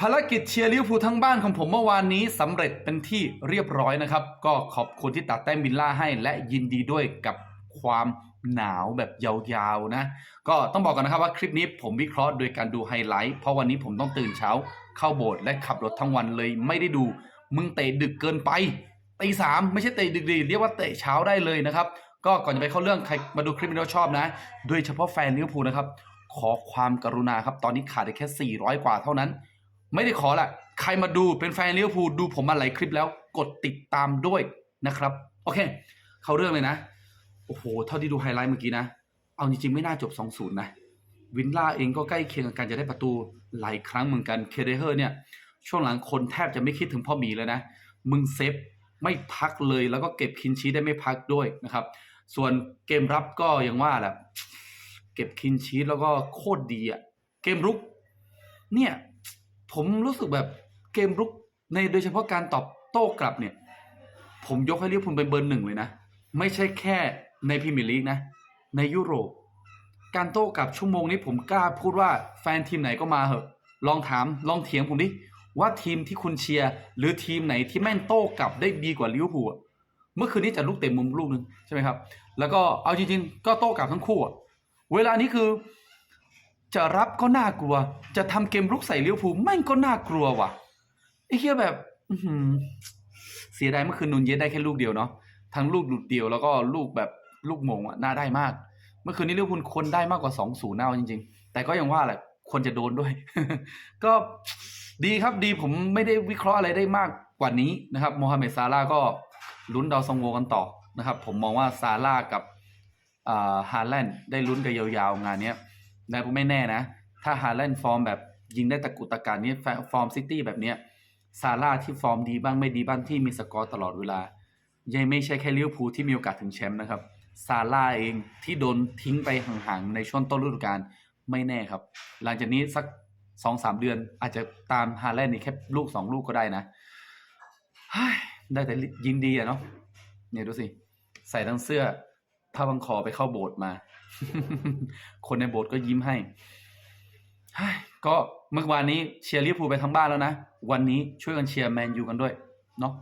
ภารกิจเชียร์ลิเวอร์พูลทั้งบ้านของผมเมื่อวานนี้สำเร็จเป็นที่เรียบร้อยนะครับ ก็ขอบคุณที่ตัดแต้มวิลล่าให้และยินดีด้วยกับความหนาวแบบยาวๆนะ ก็ต้องบอกกันนะครับว่าคลิปนี้ผมวิเคราะห์โดยการดูไฮไลท์เพราะวันนี้ผมต้องตื่นเช้า เข้าโบสถ์และขับรถทั้งวันเลยไม่ได้ดู มึงเตะดึกเกินไปตีสามไม่ใช่เตะดึกดีเรียกว่าเตะเช้าได้เลยนะครับ ก็ก่อนจะไปเข้าเรื่องใครมาดูคลิปนี้แล้วชอบนะ โดยเฉพาะแฟนลิเวอร์พูลนะครับขอความกรุณาครับตอนนี้ขาดได้แค่ 400 กว่าเท่านั้น ไม่ได้ขอละใครมาดูเป็นแฟนลิเวอร์พูลดูผมมาหลายคลิปแล้วกดติดตามด้วยนะครับ โอเค เข้าเรื่องเลยนะ โอ้โห เท่าที่ดูไฮไลท์เมื่อกี้นะ เอาจริงๆ ไม่น่าจบ 2-0 นะ วินล่าเองก็ใกล้เคียงกับการจะได้ประตูหลายครั้งเหมือนกัน เคเดเฮอร์เนี่ย ช่วงหลังคนแทบจะไม่คิดถึงพ่อหมีเลยนะ มึงเซฟไม่พักเลยแล้วก็เก็บคินชีสได้ไม่พักด้วยนะครับ ส่วนเกมรับก็ยังว่าแหละ เก็บคินชีสแล้วก็โคตรดีอะเกมรุก เนี่ย ผมรู้สึกแบบเกมรุกในโดยเฉพาะการตอบโต้กลับเนี่ย ผมยกให้ลิเวอร์พูลเป็นเบอร์หนึ่งเลยนะ ไม่ใช่แค่ในพรีเมียร์ลีกนะ ในยุโรป การโต้กลับชั่วโมงนี้ผมกล้าพูดว่าแฟนทีมไหนก็มาเหอะ ลองถามลองเถียงผมดิว่าทีมที่คุณเชียร์หรือทีมไหนที่แม่นโต้กลับได้ดีกว่าลิเวอร์พูลเมื่อคืนนี้จะลูกเตะมุมลูกหนึ่งใช่ไหมครับ แล้วก็เอาจริงๆ ก็โต้กลับทั้งคู่เวลานี้คือ จะรับก็น่ากลัว จะทำเกมลุกใส่เลิเวอร์พูแม่งก็น่ากลัวว่ะไอ้เหี้ยแบบอื้อหือเสียดายเมื่อคืนนูนเยสได้แค่ลูกเดียวเนาะทั้งลูกหลุดเดียวแล้วก็ลูกแบบลูกมงอะน่าได้มาก เมื่อคืนนี้เลิเวอร์พูคนได้มากกว่าสองศูนย์เอาจริง ๆ แต่ก็ยังว่าแหละคนจะโดนด้วย ก็ดีครับดีผมไม่ได้วิเคราะห์อะไรได้มากกว่านี้นะครับโมฮัมเหม็ดซาร่าก็ลุ้นดาวซงโวกันต่อนะครับ ผมมองว่าซาร่ากับอ่าฮาแลนด์ได้ลุ้นกันยาวๆงานเนี้ย แต่ผมไม่แน่นะ ถ้าฮาแลนด์ฟอร์มแบบยิงได้ตะกุตะการนี้ฟอร์มซิตี้แบบเนี้ยซาร่าที่ฟอร์มดีบ้างไม่ดีบ้างที่มีสกอร์ตลอดเวลา ยังไม่ใช่แค่ลิเวอร์พูลที่มีโอกาสถึงแชมป์นะครับซาร่าเองที่โดนทิ้งไปห่างๆในช่วงต้นฤดูกาลไม่แน่ครับ หลังจากนี้สักสองสามเดือนอาจจะตามฮาแลนด์นี่แค่ลูกสองลูกก็ได้นะได้แต่ยินดีอะเนาะเนี่ยดูสิ ใส่ทั้งเสื้อผ้าบังคอไปเข้าโบสถ์มา คนในโบสถ์ก็ยิ้มให้ฮ้ยก็เมื่อวานนี้เชียร์ลิเวอร์พูลไปทั้งบ้านแล้วนะ วันนี้ช่วยกันเชียร์แมนยูกันด้วย เนาะ